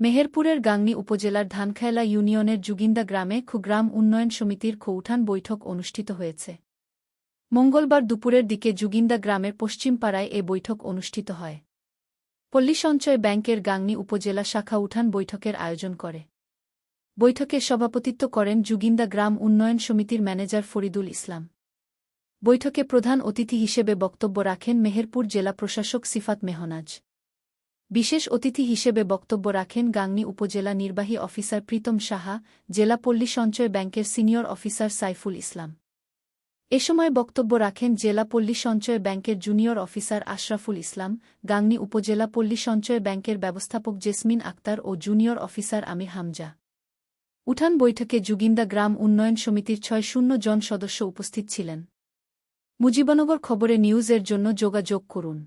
মেহেরপুরের গাংনী উপজেলার ধানখায়লা ইউনিয়নের জুগিন্দা গ্রামে খুগ্রাম উন্নয়ন সমিতির খৌঠান বৈঠক অনুষ্ঠিত হয়েছে। মঙ্গলবার দুপুরের দিকে জুগিন্দা গ্রামের পশ্চিমপাড়ায় এ বৈঠক অনুষ্ঠিত হয়। পল্লী সঞ্চয় ব্যাংকের গাংনী উপজেলা শাখা উঠান বৈঠকের আয়োজন করে। বৈঠকে সভাপতিত্ব করেন জুগিন্দা গ্রাম উন্নয়ন সমিতির ম্যানেজার ফরিদুল ইসলাম। বৈঠকে প্রধান অতিথি হিসেবে বক্তব্য রাখেন মেহেরপুর জেলা প্রশাসক সিফাত মেহনাজ। বিশেষ অতিথি হিসেবে বক্তব্য রাখেন গাংনী উপজেলা নির্বাহী অফিসার প্রীতম সাহা, জেলা পল্লী সঞ্চয় ব্যাংকের সিনিয়র অফিসার সাইফুল ইসলাম। এ সময় বক্তব্য রাখেন জেলা পল্লী সঞ্চয় ব্যাংকের জুনিয়র অফিসার আশরাফুল ইসলাম, গাংনী উপজেলা পল্লী সঞ্চয় ব্যাংকের ব্যবস্থাপক জেসমিন আক্তার ও জুনিয়র অফিসার আমির হামজা। উঠান বৈঠকে জুগিন্দা গ্রাম উন্নয়ন সমিতির ছয় শূন্য জন সদস্য উপস্থিত ছিলেন। মুজিবনগর খবরে নিউজের জন্য যোগাযোগ করুন।